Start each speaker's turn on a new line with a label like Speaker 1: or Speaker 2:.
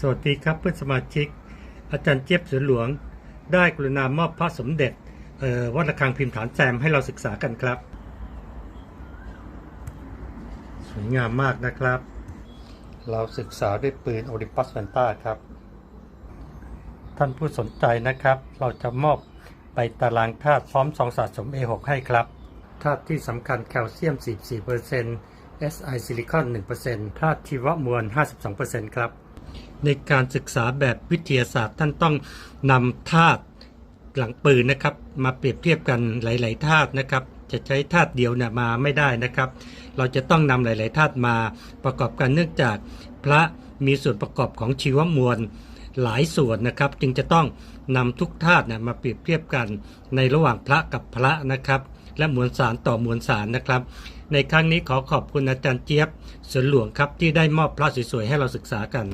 Speaker 1: สวัสดีครับเพื่อนสมาชิก อาจารย์เจี๊ยบสวนหลวง ได้กรุณามอบพระสมเด็จวัดระฆังพิมพ์ฐานแซมให้เราศึกษากันครับ สวยงามมากนะครับ เราศึกษาด้วยปืนโอลิปัสแฟนต้าครับ ท่านผู้สนใจนะครับ เราจะมอบไปตารางธาตุพร้อมซองสะสม A6 ให้ครับธาตุที่สำคัญแคลเซียม 44% Si ซิลิคอน 1%ธาตุชีวมวล 52%ครับ ในการศึกษาแบบวิทยาศาสตร์ ท่านต้องนำธาตุหลังปืนนะครับ มาเปรียบเทียบกันหลาย ๆธาตุนะครับ จะใช้ธาตุเดียวเนี่ยมาไม่ได้นะครับ เราจะต้องนำหลาย ๆธาตุมาประกอบกันเนื่องจากพระมีส่วนประกอบของชีวมวลหลายส่วนนะครับ จึงจะต้องนำทุกธาตุเนี่ยมาเปรียบเทียบกันในระหว่างพระกับพระนะครับ และมวลสารต่อมวลสารนะครับ ในครั้งนี้ขอขอบคุณอาจารย์เจี๊ยบสวนหลวงครับที่ได้มอบพระสวยๆให้เราศึกษากัน